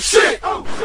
Oh, shit! Oh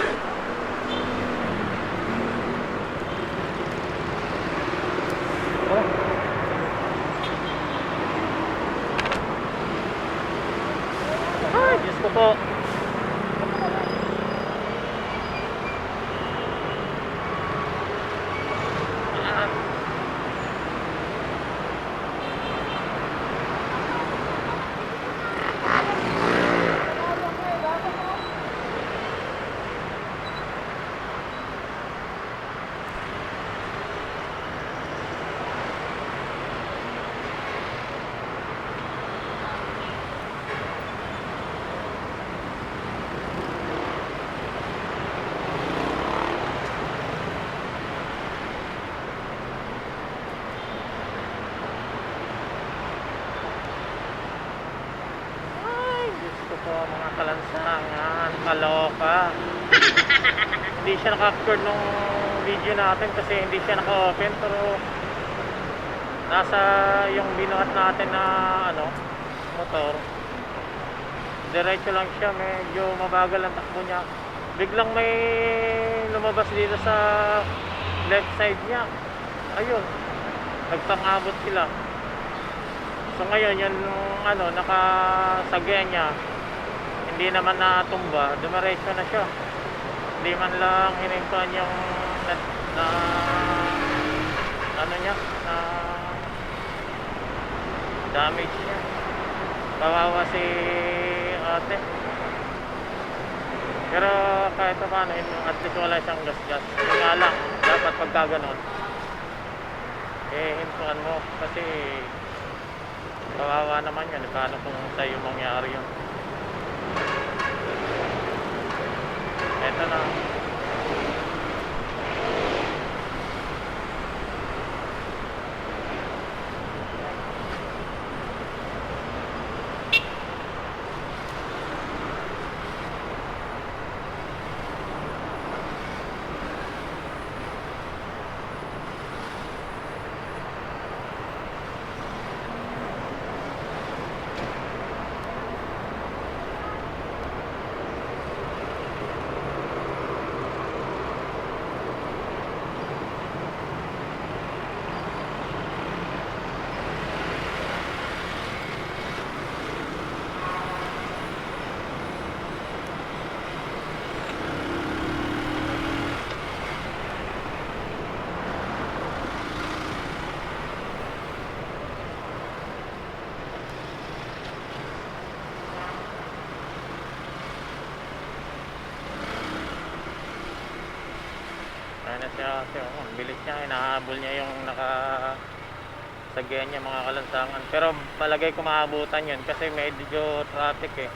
kalansangan, kaloka. hindi siya naka-capture nung video natin kasi hindi siya naka-open pero nasa yung binuhat natin na ano, motor. Diretso lang siya, medyo mabagal ang takbo niya. Biglang may lumabas dito sa left side niya. Ayun, nagpangabot sila. So ngayon, yung ano, nakasagya niya, hindi naman natumba, dumiretso na siya. Hindi man lang hinintuan yung na, na ano niya, na damage niya. Kawawa si ate. Pero kahit pa paano, at least wala siyang gas-gas. Nga lang, dapat pagka ganon, eh, hintuan mo. Kasi Kawawa naman yun. Paano kung sa'yo mangyari yun? 看呢、啊。Na. Ayun na siya kasi oh, ang bilis niya. Inahabol niya yung naka sagyan niya mga kalansangan. Pero palagay ko maabutan yun kasi medyo traffic eh.